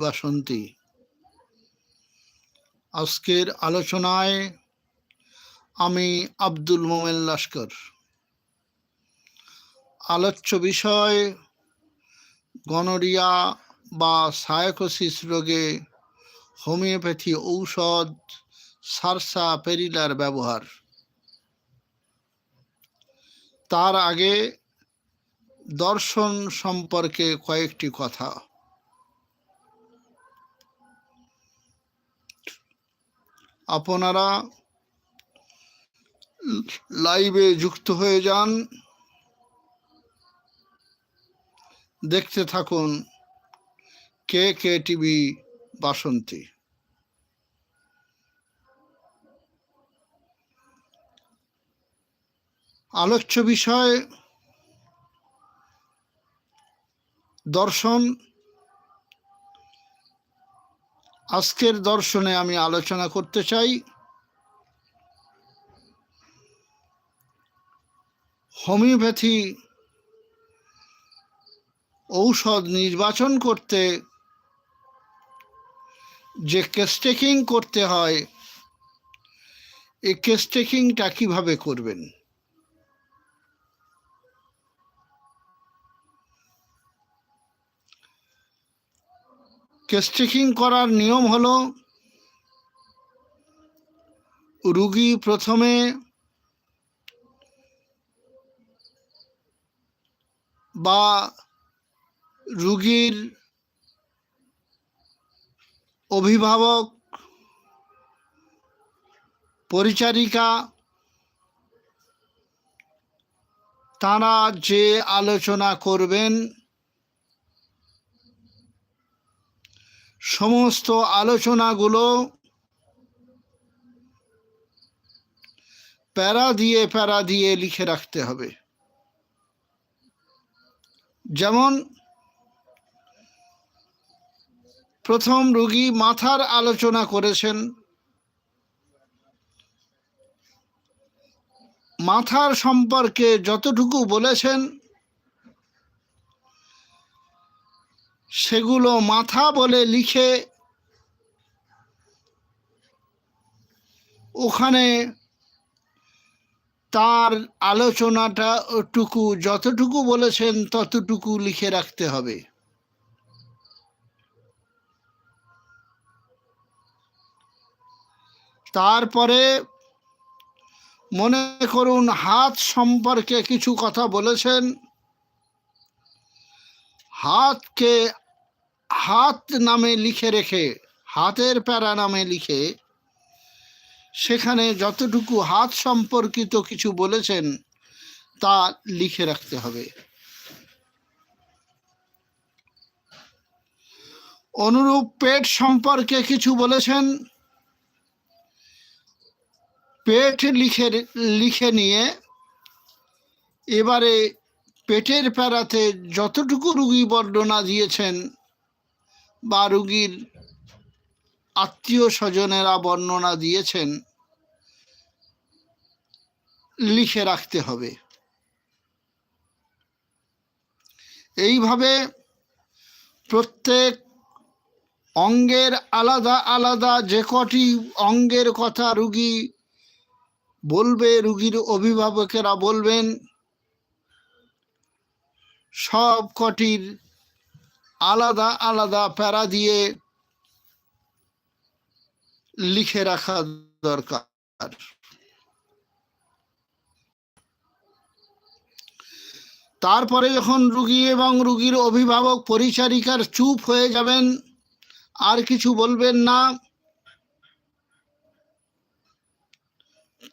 বাসন্তী আজকের আলোচনায় আমি আব্দুল মোমেন লস্কর। আলোচ্য বিষয়, গনোরিয়া বা সায়াকোসিস রোগে হোমিওপ্যাথি ঔষধ সারসা পেরিলার ব্যবহার। তার আগে দর্শন সম্পর্কে কয়েকটি কথা। আপনারা লাইভে যুক্ত হয়ে যান। দেখতে থাকুন কে কে টিভি বাসন্তী। আলোচ্য বিষয় দর্শন আজকের দর্শনে আমি আলোচনা করতে চাই হোমিওপ্যাথি ঔষধ নির্বাচন করতে যে কেস্টেকিং করতে হয়, এই কেস্টেকিংটা কীভাবে করবেন? কেস্টেকিং করার নিয়ম হলো রুগী প্রথমে বা রুগীর অভিভাবক পরিচারিকা তারা যে আলোচনা করবেন সমস্ত আলোচনাগুলো প্যারা দিয়ে প্যারা দিয়ে লিখে রাখতে হবে। যেমন, প্রথম রুগী মাথার আলোচনা করেছেন। মাথার সম্পর্কে যতটুকু বলেছেন সেগুলো মাথা বলে লিখে ওখানে তার আলোচনাটা টুকু যতটুকু বলেছেন ততটুকু লিখে রাখতে হবে। তারপরে মনে করুন, হাত সম্পর্কে কিছু কথা বলেছেন। হাতকে হাত নামে লিখে রেখে, হাতের প্যারা নামে লিখে, সেখানে যতটুকু হাত সম্পর্কিত কিছু বলেছেন, তা লিখে রাখতে হবে। অনুরূপ পেট সম্পর্কে কিছু বলেছেন, পেট লিখে লিখে নিয়ে, এবারে পেটের প্যারাতে যতটুকু রুগী বর্ণনা দিয়েছেন বা রুগীর আত্মীয় স্বজনেরা বর্ণনা দিয়েছেন, লিখে রাখতে হবে। এইভাবে প্রত্যেক অঙ্গের আলাদা আলাদা যে কটি অঙ্গের কথা রুগী বলবে, রুগীর অভিভাবকেরা বলবেন, সব কটির আলাদা আলাদা প্যারা দিয়ে লিখে রাখা দরকার। তারপরে যখন রুগী এবং রুগীর অভিভাবক পরিচারিকার চুপ হয়ে যাবেন, আর কিছু বলবেন না,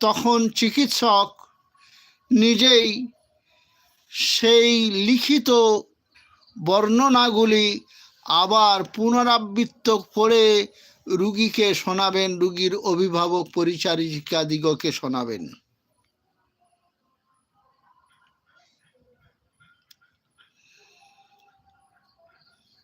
তখন চিকিৎসক নিজেই সেই লিখিত বর্ণনাগুলি আবার পুনরাবৃত্ত করে রুগীকে শোনাবেন, রুগীর অভিভাবক, পরিচারিকা দিগকে শোনাবেন।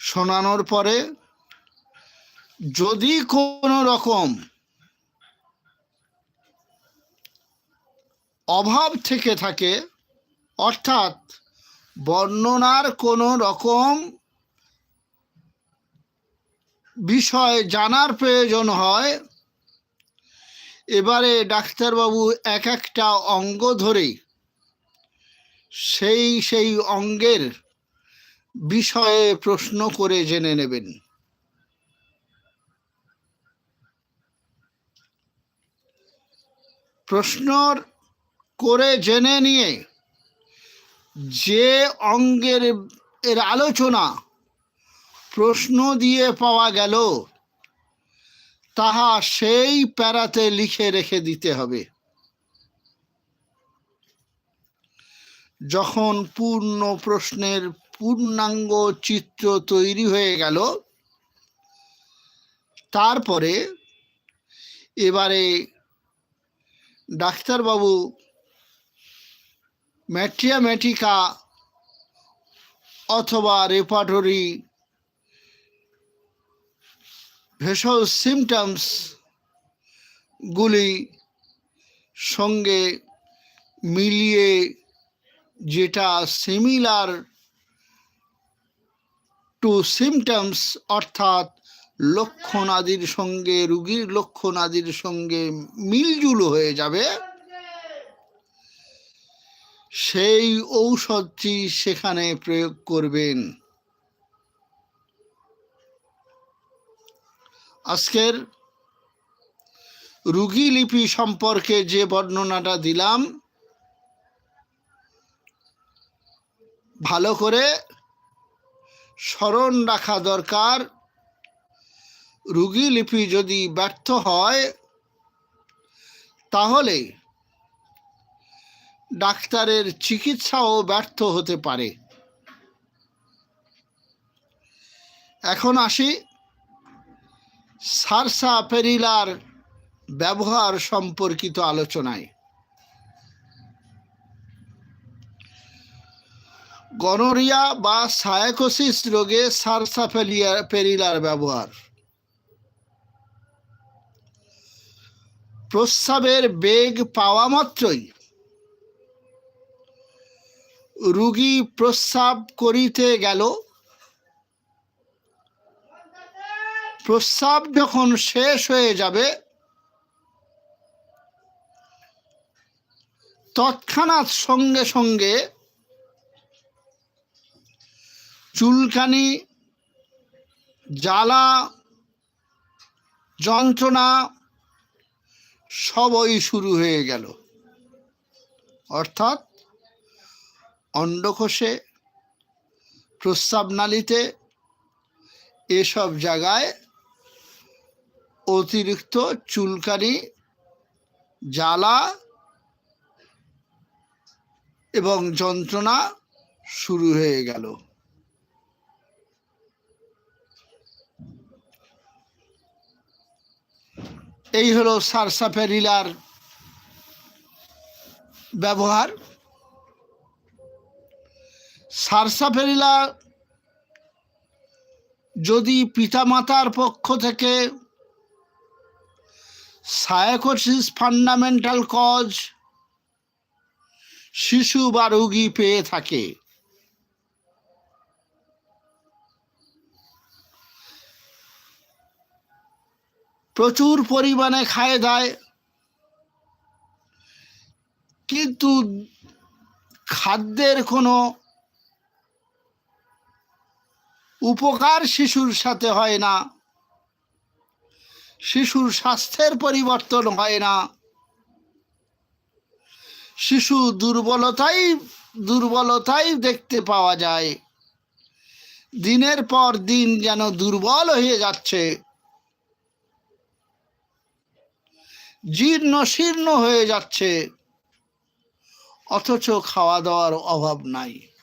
শোনানোর পরে যদি কোনো রকম অভাব থেকে থাকে, অর্থাৎ বর্ণনার কোনো রকম বিষয় জানার প্রয়োজন হয়। এবারে ডাক্তারবাবু এক একটা অঙ্গ ধরে সেই সেই অঙ্গের বিষয়ে প্রশ্ন করে জেনে নেবেন। প্রশ্ন করে জেনে নিয়ে যে অঙ্গের এর আলোচনা প্রশ্ন দিয়ে পাওয়া গেল, তাহা সেই প্যারাতে লিখে রেখে দিতে হবে। যখন পূর্ণ প্রশ্নের পূর্ণাঙ্গ চিত্র তৈরি হয়ে গেল, তারপরে এবারে ডাক্তারবাবু ম্যাট্রিয়ামেটিকা অথবা রেপাটরি ভেসল সিমটমস গুলি সঙ্গে মিলিয়ে যেটা সিমিলার টু সিমটমস অর্থাৎ লক্ষণাদির সঙ্গে, রুগীর লক্ষণাদির সঙ্গে মিলজুল হয়ে যাবে সেই ঔষধটি সেখানে প্রয়োগ করবেন। আজকের রুগী লিপি সম্পর্কে যে বর্ণনাটা দিলাম, ভালো করে স্মরণ রাখা দরকার। রুগী লিপি যদি ব্যর্থ হয়, তাহলে ডাক্তারের চিকিৎসাও ব্যর্থ হতে পারে। এখন আসি সারসা পেরিলার ব্যবহার সম্পর্কিত আলোচনায়। গনোরিয়া বা সায়াকোসিস রোগে সারসা পেরিলার ব্যবহার। প্রস্রাবের বেগ পাওয়া মাত্রই রুগী প্রস্রাব করিতে গেল। প্রস্রাব যখন শেষ হয়ে যাবে, তৎক্ষণাৎ সঙ্গে সঙ্গে চুলকানি, জ্বালা, যন্ত্রণা সবই শুরু হয়ে গেল। অর্থাৎ অন্ডকোষে প্রস্রাব নালীতে এসব জায়গায় অতিরিক্ত চুলকানি, জ্বালা এবং যন্ত্রণা শুরু হয়ে গেল। এই হলো সারসাফেরিলার ব্যবহার। সারসাফেরিলা যদি পিতামাতার পক্ষ থেকে সায়াকোসিস ফান্ডামেন্টাল কজ শিশু বা রোগী পেয়ে থাকে। প্রচুর পরিমাণে খায় দায়। কিন্তু খাদ্যের কোনো উপকার শিশুর সাথে হয় না। শিশুর স্বাস্থ্যের পরিবর্তন হয় না। শিশু দুর্বলতাই দুর্বলতাই দেখতে পাওয়া যায়। দিনের পর দিন যেন দুর্বল হয়ে যাচ্ছে। জীর্ণ শীর্ণ হয়ে যাচ্ছে। অথচ খাওয়া দাওয়ার অভাব নাই।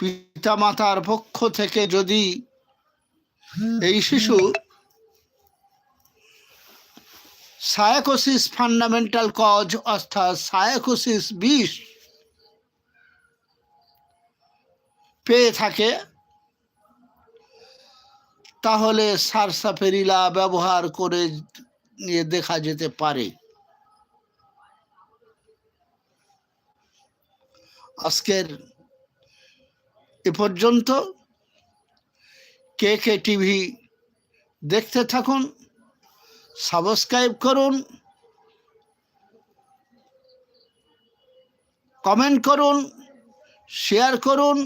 পিতামাতার পক্ষ থেকে যদি এই শিশু সায়াকোসিস ফান্ডামেন্টাল কজ অর্থাৎ সায়াকোসিস বিষ পেয়ে থাকে, তাহলে সারসাফেরিলা ব্যবহার করে নিয়ে দেখা যেতে পারে। আজকের এ পর্যন্ত কে কে টিভি দেখতে থাকুন, সাবস্ক্রাইব করুন, কমেন্ট করুন, শেয়ার করুন,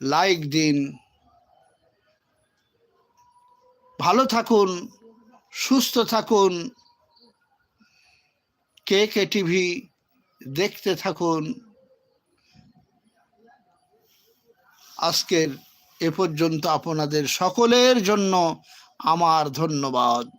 লাইক দিন। ভালো থাকুন, সুস্থ থাকুন, কে কে টিভি দেখতে থাকুন। আজকের এ পর্যন্ত আপনাদের সকলের জন্য আমার ধন্যবাদ।